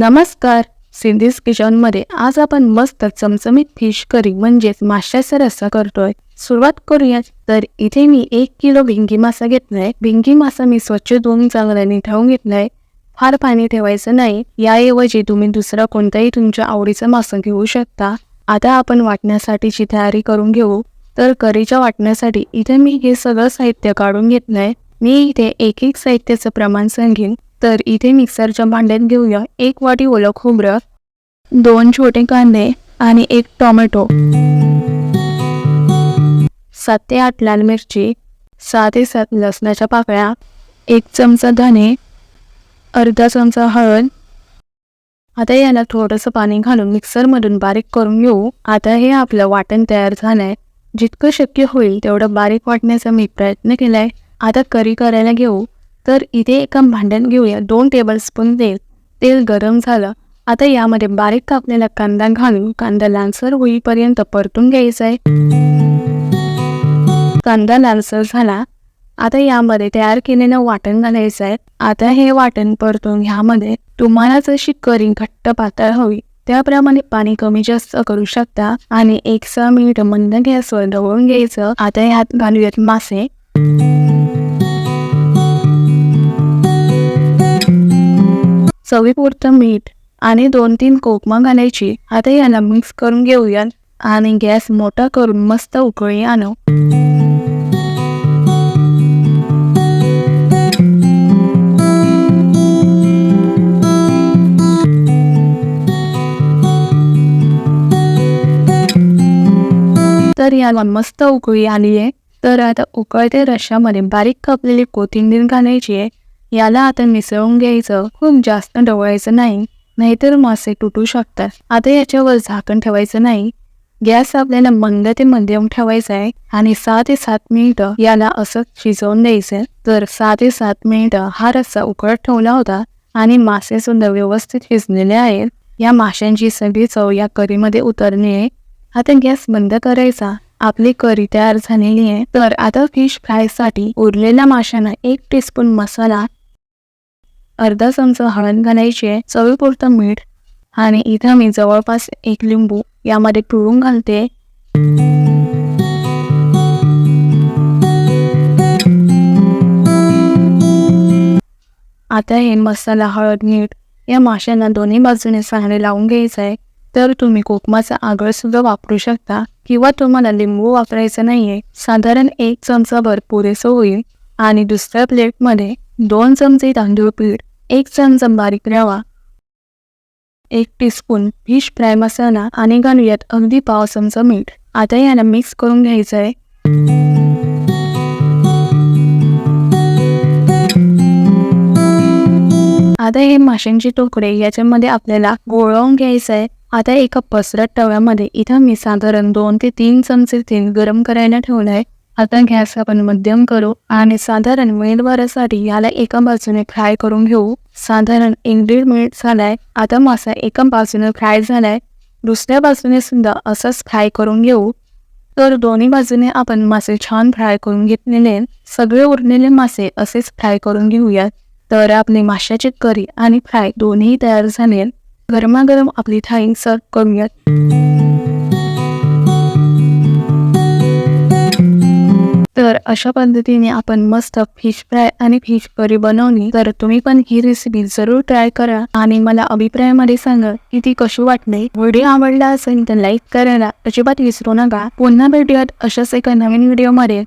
नमस्कार. सिंधीज किचनमध्ये आज आपण मस्त चमचमीत फिश करी म्हणजेच माशाचा रस्सा करतोय. सुरुवात करूया तर इथे मी एक किलो भिंगी मासा घेतलाय. भिंगी मासा मी स्वच्छ धुवून चांगल्याने ठेवून घेतलाय. फार पाणी ठेवायचं नाही. याऐवजी तुम्ही दुसरा कोणताही तुमच्या आवडीचा मासा घेऊ शकता. आता आपण वाटण्यासाठीची तयारी करून घेऊ. तर करीच्या वाटण्यासाठी इथे मी हे सगळं साहित्य काढून घेतलंय. मी इथे एक एक साहित्याचं प्रमाण सांगेन. तर इथे मिक्सरच्या भांड्यात घेऊया. एक वाटी ओलं खोबरं दोन छोटे कांदे आणि एक टोमॅटो. सात ते आठ लाल मिरची सहा ते सात लसणाच्या पाकळ्या एक चमचा धने अर्धा चमचा हळद. आता याला थोडंसं पाणी घालून मिक्सरमधून बारीक करून घेऊ. आता हे आपलं वाटण तयार झालंय. जितकं शक्य होईल तेवढं बारीक वाटण्याचा मी प्रयत्न केलाय. आता करी करायला घेऊ. तर इथे एका भांड्यात घेऊया. दोन टेबलस्पून तेल. तेल गरम झालं. आता यामध्ये बारीक कापलेला कांदा घालून कांदा लालसर होईपर्यंत परतून घ्यायचा आहे. कांदा लालसर झाला. आता यामध्ये तयार केलेलं वाटण घालायचं आहे. आता हे वाटण परतून ह्यामध्ये तुम्हाला जशी करी घट्ट पातळ हवी त्याप्रमाणे पाणी कमी जास्त करू शकता आणि एक सहा मिनिट मंद गॅसवर ढवळून घ्यायचं. आता ह्यात घालूयात मासे. चवीपुरतं मीठ आणि दोन तीन कोकमा घालायची आता याला मिक्स करून घेऊया आणि गॅस मोठा करून मस्त उकळी आणू. तर याला मस्त उकळी आली आहे तर आता उकळते रश्यामध्ये बारीक कापलेली कोथिंबीर घालायची आहे. याला आता मिसळून घ्यायचं खूप जास्त ढवळायचं नाही नाहीतर मासे तुटू शकतात. आता याच्यावर झाकण ठेवायचं नाही. गॅस आपल्याला मंद ते मध्यम ठेवायचा आहे आणि सहा ते सात मिनिटं याला असं शिजवून द्यायचं तर सहा ते सात मिनिटं हा रस्सा उकळत ठेवला होता आणि मासे सुद्धा व्यवस्थित शिजलेले आहेत. या माशांची सगळी चव या करीमध्ये उतरली आहे. आता गॅस बंद करायचा. आपली करी तयार झालेली आहे. तर आता फिश फ्रायसाठी उरलेल्या माशांना एक टीस्पून मसाला अर्धा चमचा हळद घालायची आहे चवीपुरतं मीठ आणि इथं मी जवळपास एक लिंबू यामध्ये पिळून घालते. आता हे मसाला हळद मीठ या माशांना दोन्ही बाजूने चांगले लावून घ्यायचं आहे. तर तुम्ही कोकमाचा आगळ सुद्धा वापरू शकता किंवा तुम्हाला लिंबू वापरायचं नाहीये. साधारण एक चमचाभर पुरेसं होईल आणि दुसऱ्या प्लेटमध्ये दोन चमचे तांदूळ पीठ एक चमचा बारीक रवा एक टीस्पून फिश फ्राय मसाला आणि घालूयात अगदी पाव चमचा मीठ. आता याला मिक्स करून घ्यायचं आहे आता हे माशांचे तुकडे याच्यामध्ये आपल्याला गोळवून घ्यायचं आहे आता एका पसरट तव्यामध्ये इथं मी साधारण दोन ते तीन चमचे तेल गरम करायला ठेवलं आहे आता गॅस आपण मध्यम करू आणि साधारण मिनिटभरासाठी याला एका बाजूने फ्राय करून घेऊ. साधारण एक दीड मिनिट झालाय. आता मासा एका बाजूने फ्राय झालाय. दुसऱ्या बाजूने सुद्धा असंच फ्राय करून घेऊ. तर दोन्ही बाजूने आपण मासे छान फ्राय करून घेतलेले. सगळे उरलेले मासे असेच फ्राय करून घेऊयात. तर आपली माशाची करी आणि फ्राय दोन्ही तयार झाले. गरमागरम आपली थाळी सर्व करूयात. तर अशा पद्धतीने आपण मस्त फिश फ्राय आणि फिश करी बनवली. तर तुम्ही पण ही रेसिपी जरूर ट्राय करा आणि मला अभिप्रायामध्ये सांगा की ती कशी वाटली. व्हिडिओ आवडला असेल तर लाईक करायला अजिबात विसरू नका. पुन्हा भेटूयात अशाच एका नवीन व्हिडिओमध्ये